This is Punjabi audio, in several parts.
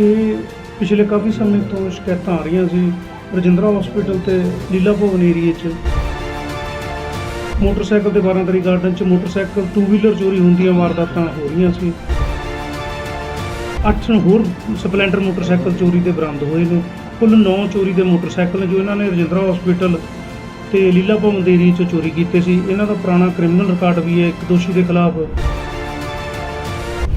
ਇਹ ਪਿਛਲੇ ਕਾਫੀ ਸਮੇਂ ਤੋਂ ਸ਼ਿਕਾਇਤਾਂ ਆ ਰਹੀਆਂ ਸੀ ਰਜਿੰਦਰਾ ਹਸਪੀਟਲ ਤੇ ਲੀਲਾ ਭਵਨ ਏਰੀਏ 'ਚ। ਮੋਟਰਸਾਈਕਲ ਤੇ 12 ਤਰੀ ਗਾਰਡਨ 'ਚ ਮੋਟਰਸਾਈਕਲ ਟੂ ਵੀਲਰ ਚੋਰੀ ਹੁੰਦੀਆਂ ਵਾਰਦਾਤਾਂ ਹੋ ਰਹੀਆਂ ਸੀ। ਅੱਠ ਹੋਰ ਸਪਲੈਂਡਰ ਮੋਟਰਸਾਈਕਲ ਚੋਰੀ ਦੇ ਬਰਾਮਦ ਹੋਏ ਨੇ। ਕੁੱਲ 9 ਚੋਰੀ ਦੇ ਮੋਟਰਸਾਈਕਲ ਨੇ ਜੋ ਇਹਨਾਂ ਨੇ ਰਜਿੰਦਰਾ ਹਸਪੀਟਲ ਤੇ ਲੀਲਾ ਭਵਨ ਦੇ ਏਰੀਏ 'ਚ ਚੋਰੀ ਕੀਤੇ ਸੀ। ਇਹਨਾਂ ਦਾ ਪੁਰਾਣਾ ਕ੍ਰਿਮੀਨਲ ਰਿਕਾਰਡ ਵੀ ਹੈ, ਇੱਕ ਦੋਸ਼ੀ ਦੇ ਖਿਲਾਫ।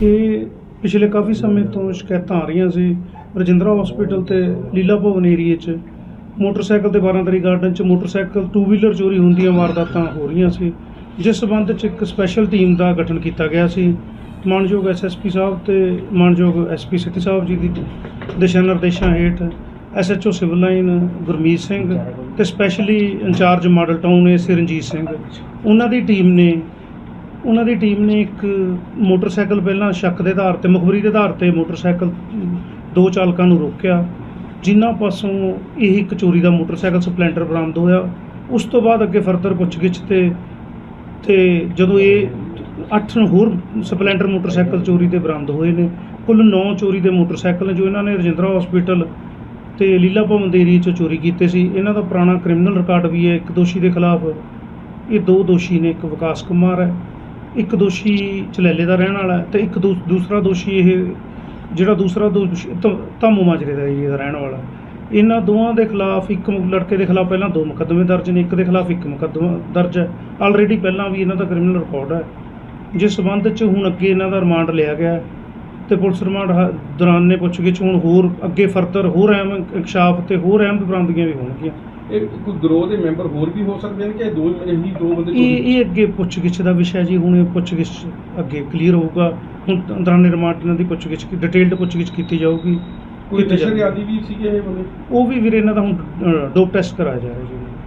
ਇਹ ਪਿਛਲੇ ਕਾਫੀ ਸਮੇਂ ਤੋਂ ਸ਼ਿਕਾਇਤਾਂ ਆ ਰਹੀਆਂ ਸੀ। ਰਜਿੰਦਰਾ ਹਸਪੀਟਲ ਤੇ ਲੀਲਾ ਭਵਨ ਏਰੀਏ 'ਚ ਮੋਟਰਸਾਈਕਲ ਤੇ 12 ਤਰੀ ਗਾਰਡਨ 'ਚ ਮੋਟਰਸਾਈਕਲ ਟੂ ਵੀਲਰ ਚੋਰੀ ਹੁੰਦੀਆਂ ਵਾਰਦਾਤਾਂ ਹੋ ਰਹੀਆਂ ਸੀ। ਜਿਸ ਸਬੰਧ 'ਚ ਇੱਕ ਸਪੈਸ਼ਲ ਟੀਮ ਦਾ ਗਠਨ ਕੀਤਾ ਗਿਆ ਸੀ। ਮਾਨਯੋਗ ਐਸਐਸਪੀ ਸਾਹਿਬ ਤੇ ਮਾਨਯੋਗ ਐਸਪੀ ਸਿੱਧੀ ਸਾਹਿਬ ਜੀ ਦੀ ਦਿਸ਼ਾ ਨਿਰਦੇਸ਼ਾਂ ਹੇਠ SHO civil line Gurmeet Singh ਤੇ ਸਪੈਸ਼ਲੀ ਇੰਚਾਰਜ ਮਾਡਲ ਟਾਊਨ ਏ ਸਿਰੰਜੀਤ ਸਿੰਘ। ਉਹਨਾਂ ਦੀ ਟੀਮ ਨੇ ਉਹਨਾਂ ਦੀ ਟੀਮ ਨੇ ਇੱਕ ਮੋਟਰਸਾਈਕਲ ਪਹਿਲਾਂ ਸ਼ੱਕ ਦੇ ਆਧਾਰ ਤੇ, ਮੁਖਬਰੀ ਦੇ ਆਧਾਰ ਤੇ ਮੋਟਰਸਾਈਕਲ, ਦੋ ਚਾਲਕਾਂ ਨੂੰ ਰੋਕਿਆ। ਜਿਨ੍ਹਾਂ ਪਾਸੋਂ ਇਹ ਇੱਕ ਚੋਰੀ ਦਾ ਮੋਟਰਸਾਈਕਲ ਸਪਲੈਂਡਰ ਬਰਾਮਦ ਹੋਇਆ। ਉਸ ਤੋਂ ਬਾਅਦ ਅੱਗੇ ਫਰਦਰ ਪੁੱਛਗਿੱਛ ਤੇ ਤੇ ਜਦੋਂ ਇਹ ਅੱਠ ਹੋਰ ਸਪਲੈਂਡਰ ਮੋਟਰਸਾਈਕਲ ਚੋਰੀ ਦੇ ਬਰਾਮਦ ਹੋਏ ਨੇ, ਕੁੱਲ 9 ਚੋਰੀ ਦੇ ਮੋਟਰਸਾਈਕਲ ਨੇ, ਜੋ ਇਹਨਾਂ ਨੇ ਰਜਿੰਦਰਾ ਹਸਪੀਟਲ ਤੇ ਲੀਲਾ ਭਵਨ ਦੇ ਏਰੀਏ 'ਚ ਚੋਰੀ ਕੀਤੇ ਸੀ। ਇਹਨਾਂ ਦਾ ਪੁਰਾਣਾ ਕ੍ਰਿਮੀਨਲ ਰਿਕਾਰਡ ਵੀ ਹੈ। ਇੱਕ ਦੋਸ਼ੀ ਦੇ ਖਿਲਾਫ ਇਹ ਦੋ ਦੋਸ਼ੀ ਨੇ, ਇੱਕ ਵਿਕਾਸ ਕੁਮਾਰ ਹੈ। ਇੱਕ ਦੋਸ਼ੀ ਚਲੈਲੇ ਦਾ ਰਹਿਣ ਵਾਲਾ ਹੈ ਤੇ ਇੱਕ ਦੂ- ਦੂਸਰਾ ਦੋਸ਼ੀ ਇਹ, ਜਿਹੜਾ ਦੂਸਰਾ ਦੋਸ਼ੀ ਧ- ਧਾਮੂ ਮਾਜਰੇ ਦਾ ਏਰੀਆ ਦਾ ਰਹਿਣ ਵਾਲਾ ਇਹਨਾਂ ਦੋਵਾਂ ਦੇ ਖਿਲਾਫ ਇੱਕ ਮੁ- ਲੜਕੇ ਦੇ ਖਿਲਾਫ ਪਹਿਲਾਂ ਦੋ ਮੁਕੱਦਮੇ ਦਰਜ ਨੇ, ਇੱਕ ਦੇ ਖਿਲਾਫ ਇੱਕ ਮੁਕੱਦਮਾ ਦਰਜ ਹੈ। ਆਲਰੇਡੀ ਪਹਿਲਾਂ ਵੀ ਇਹਨਾਂ ਦਾ ਕ੍ਰਿਮੀਨਲ ਰਿਕਾਰਡ ਹੈ। ਜਿਸ ਸਬੰਧ 'ਚ ਹੁਣ ਅੱਗੇ ਇਹਨਾਂ ਦਾ ਰਿਮਾਂਡ ਲਿਆ ਗਿਆ ਹੈ ਤੇ ਪੁਲਿਸ ਰਿਮਾਂਡ ਹ- ਦੌਰਾਨ ਨੇ ਪੁੱਛਗਿੱਛ ਹੁਣ ਹੋਰ ਅੱਗੇ ਫਰਦਰ ਹੋਰ ਅਹਿਮ ਇਨਕਸ਼ਾਫ ਤੇ ਹੋਰ ਅਹਿਮ ਬਰਾਮਦਗੀਆਂ ਵੀ ਹੋਣਗੀਆਂ। ਇਹ ਕੋਈ ਗਰੋਹ ਦੇ ਮੈਂਬਰ ਹੋਰ ਵੀ ਹੋ ਸਕਦੇ ਨੇ ਕਿ ਇਹ ਦੋ ਇਹੀ ਦੋ ਬੰਦੇ ਇਹ ਇਹ ਅੱਗੇ ਪੁੱਛਗਿੱਛ ਦਾ ਵਿਸ਼ਾ ਜੀ ਹੁਣ ਇਹ ਪੁੱਛਗਿੱਛ ਅੱਗੇ ਕਲੀਅਰ ਹੋਊਗਾ। ਹੁਣ ਇਹਨਾਂ ਦੀ ਪੁੱਛਗਿੱਛ ਡਿਟੇਲਡ ਪੁੱਛਗਿੱਛ ਕੀਤੀ ਜਾਊਗੀ ਕੋਈ ਕੀਤੀ ਨਸ਼ੇ ਦੇ ਜਾਊਗੀ। ਆਦੀ ਵੀ ਸੀਗੇ ਇਹ ਬੰਦੇ? ਉਹ ਵੀ ਵੀਰੇ ਇਹਨਾਂ ਦਾ ਹੁਣ ਡੋਪ ਟੈਸਟ ਕਰਾਇਆ ਜਾ ਰਿਹਾ ਜੀ।